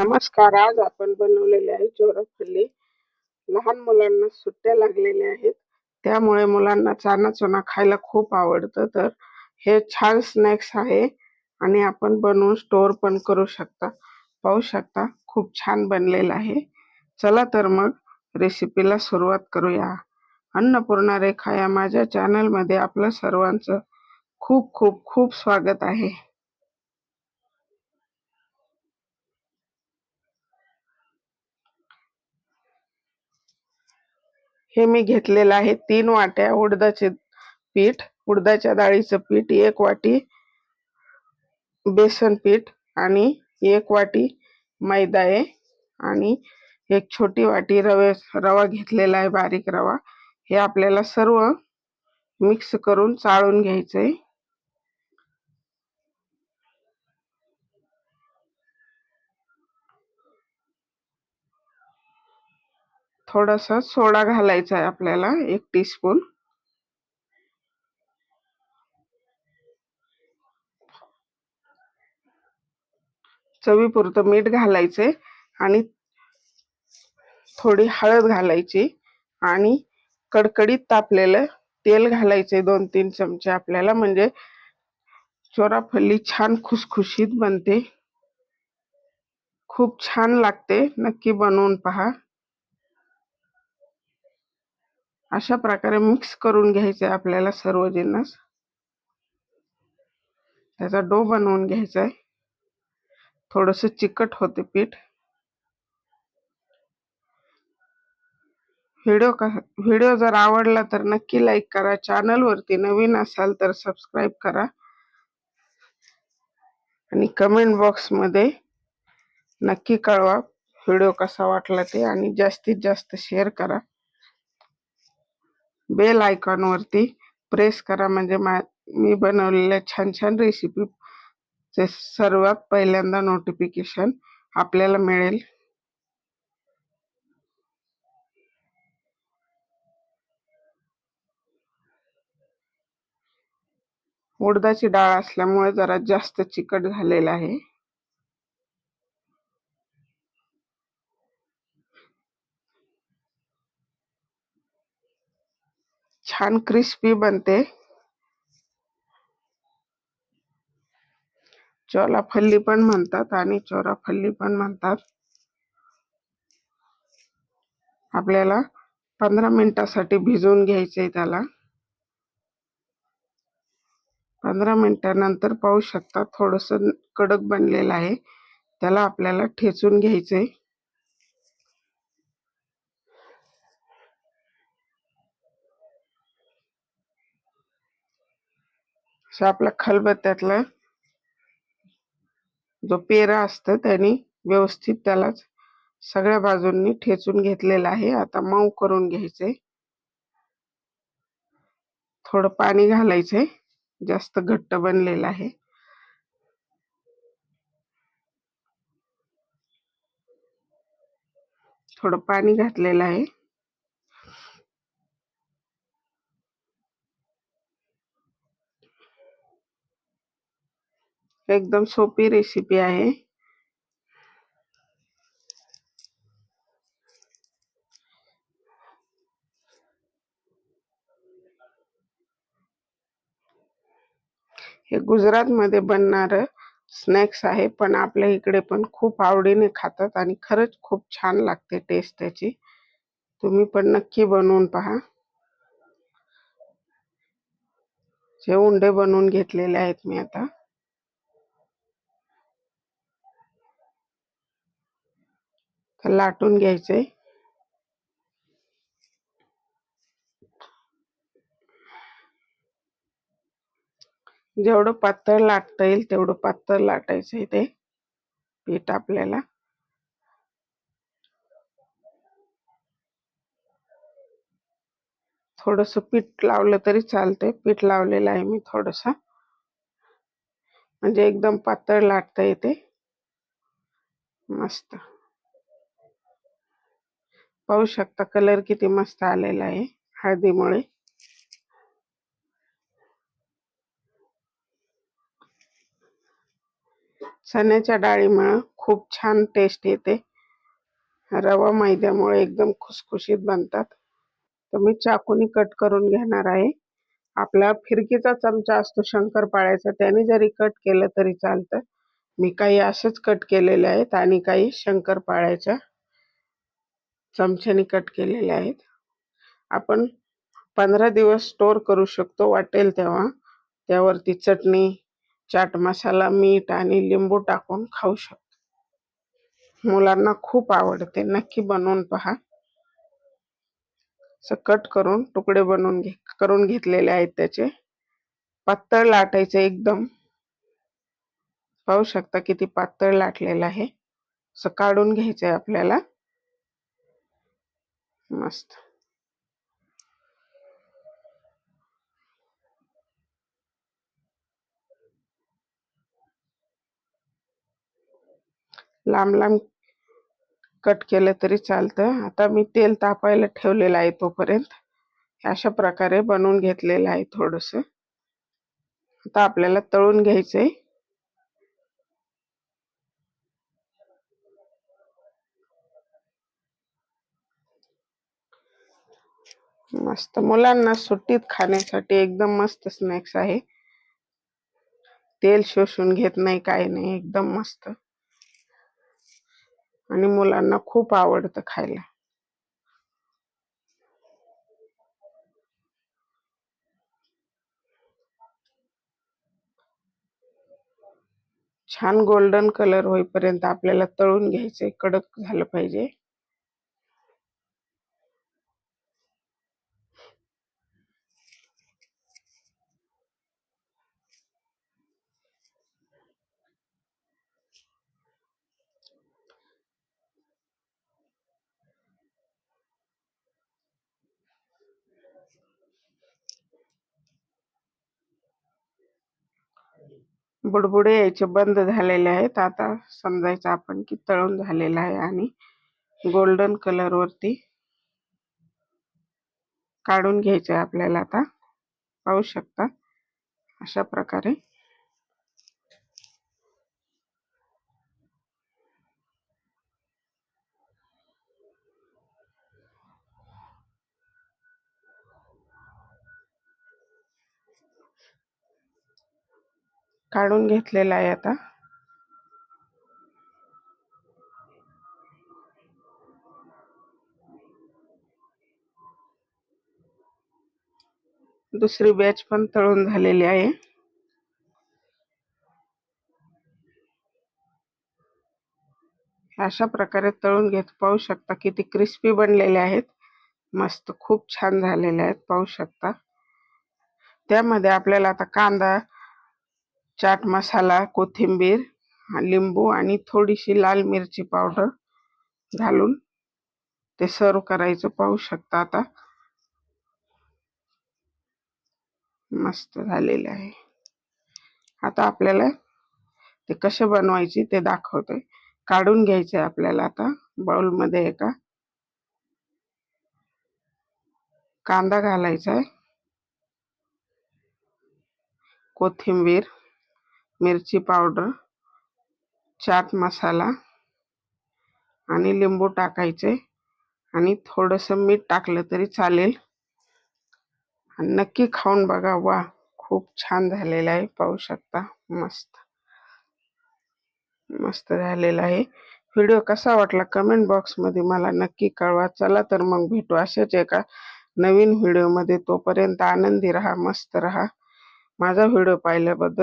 नमस्कार. आज आपण बनवलेले आहे चोरफल्ली लहान मुलांना सुट्ट्या लागलेल्या आहेत. त्यामुळे मुलांना चाना चुना खायला खूप आवडतं. तर हे छान स्नॅक्स आहे आणि आपण बनवून स्टोअर पण करू शकता. पाहू शकता खूप छान बनलेलं आहे. चला तर मग रेसिपीला सुरुवात करूया. अन्नपूर्णा रेखा या माझ्या चॅनलमध्ये आपलं सर्वांचं खूप खूप खूप स्वागत आहे. हे मी घेतलेलं आहे. तीन वाट्या उडदाचे पीठ उडदाच्या डाळीचं पीठ एक वाटी बेसन पीठ आणि एक वाटी मैदा आहे. आणि एक छोटी वाटी रवे रवा घेतलेला आहे बारीक रवा. हे आपल्याला सर्व मिक्स करून चाळून घ्यायचं आहे थोडासा सोडा घालायचा आहे आपल्याला एक टीस्पून चवीपुरतं मीठ घालायचे आणि थोडी हळद घालायची आणि कडकडीत तापलेलं तेल घालायचे दोन तीन चमचे आपल्याला म्हणजे चोराफल्ली छान खुसखुशीत बनते. खूप छान लागते नक्की बनवून पहा. अशा प्रकारे मिक्स करून घ्यायचं आहे आपल्याला सर्व जिन्नस त्याचा डो बनवून घ्यायचा आहे थोडस चिकट होते पीठ. व्हिडिओ का व्हिडिओ जर आवडला तर नक्की लाईक करा. चॅनलवरती नवीन असाल तर सबस्क्राईब करा. आणि कमेंट बॉक्समध्ये नक्की कळवा व्हिडिओ कसा वाटला ते आणि जास्तीत जास्त शेअर करा. बेल आयकॉनवरती प्रेस करा. म्हणजे मा मी बनवलेल्या छान छान रेसिपीचे सर्वात पहिल्यांदा नोटिफिकेशन आपल्याला मिळेल. उडदाची डाळ असल्यामुळे जरा जास्त चिकट झालेला आहे. छान क्रिस्पी बनते. चोलाफल्ली पण म्हणतात आणि चोराफल्ली पण म्हणतात. आपल्याला पंधरा मिनिटासाठी भिजवून घ्यायचंय त्याला. पंधरा मिनिटानंतर पाहू शकता थोडस कडक बनलेलं आहे. त्याला आपल्याला ठेचून घ्यायचंय आपल्या खलबत्त्यातला जो पेरा असतं त्याने व्यवस्थित त्याला सगळ्या बाजूंनी ठेचून घेतलेला आहे. आता मऊ करून घ्यायचंय थोडं पाणी घालायचंय. जास्त घट्ट बनलेलं आहे. थोडं पाणी घातलेलं आहे. एकदम सोपी रेसिपी आहे. हे गुजरातमध्ये बनणार स्नॅक्स आहे पण आपल्या इकडे पण खूप आवडीने खातात आणि खरंच खूप छान लागते टेस्ट त्याची. तुम्ही पण नक्की बनवून पहा. हे उंडे बनवून घेतलेले आहेत मी आता. लाटून घ्यायचे जेवढं पातळ लाटता येईल तेवढं पातळ लाटायचं ते पीठ आपल्याला. थोडस पीठ लावलं तरी चालतंय. पीठ लावलेलं आहे मी थोडस. म्हणजे एकदम पातळ लाटता येते. मस्त. पाहू शकता कलर किती मस्त आलेला आहे हळदीमुळे. चण्याच्या डाळीमुळं खूप छान टेस्ट येते. रवा मैद्यामुळे एकदम खुसखुशीत बनतात. तर मी चाकूनी कट करून घेणार आहे. आपला फिरकीचा चमचा असतो शंकरपाळ्याचा त्याने जरी कट केलं तरी चालतं. मी काही असेच कट केलेले आहेत आणि काही शंकरपाळ्याच्या. चमच्याने कट केलेले आहेत. आपण पंधरा दिवस स्टोर करू शकतो वाटेल तेव्हा. त्यावरती चटणी चाट मसाला मीठ आणि लिंबू टाकून खाऊ शकतो. मुलांना खूप आवडते. नक्की बनवून पहा. असं कट करून तुकडे बनवून घे करून घेतलेले आहेत त्याचे. पातळ लाटायचे एकदम. पाहू शकता किती पातळ लाटलेलं आहे. असं काढून घ्यायचं आहे आपल्याला. मस्त लांब लांब कट केलं तरी चालतं. आता मी तेल तापायला ठेवलेलं आहे तोपर्यंत. अशा प्रकारे बनवून घेतलेलं आहे थोडस. आता आपल्याला तळून घ्यायचंय. मस्त. मुलांना सुट्टीत खाण्यासाठी एकदम मस्त स्नॅक्स आहे. तेल शोषून घेत नाही काय नाही एकदम मस्त. आणि मुलांना खूप आवडतं खायला. छान गोल्डन कलर होईपर्यंत आपल्याला तळून घ्यायचे कडक झालं पाहिजे. बुडबुडे यायचे बंद झालेले आहेत. आता समजायचं आपण की तळून झालेलं आहे आणि गोल्डन कलर वरती काढून घ्यायचे आपल्याला आता. पाहू शकता? अशा प्रकारे. काढून घेतलेला आहे आता. दुसरी बॅच पण तळून झालेली आहे. अशा प्रकारे तळून घेत पाहू शकता किती क्रिस्पी बनलेले आहेत. मस्त खूप छान झालेले आहेत पाहू शकता. त्यामध्ये आपल्याला आता कांदा चाट मसाला कोथिंबीर लिंबू आणि थोडीशी लाल मिरची पावडर घालून ते सर्व करायचं. पाहू शकता आता. मस्त झालेले आहे. आता आपल्याला ते कसे बनवायचे ते दाखवते. काढून घ्यायचे आपल्याला आता बाउलमध्ये एका. कांदा घालायचा आहे. कोथिंबीर. मिरची पावडर चाट मसाला आणि लिंबू टाकायचे. आणि थोडंसं मीठ टाकलं तरी चालेल. आणि नक्की खाऊन बघा. वा खूप छान झालेला आहे. पाहू शकता. मस्त. मस्त झालेला आहे. व्हिडिओ कसा वाटला कमेंट बॉक्समध्ये मला नक्की कळवा. चला तर मग भेटू अशाच एका नवीन व्हिडिओमध्ये. तोपर्यंत आनंदी राहा मस्त राहा. माझा व्हिडिओ पाहिल्याबद्दल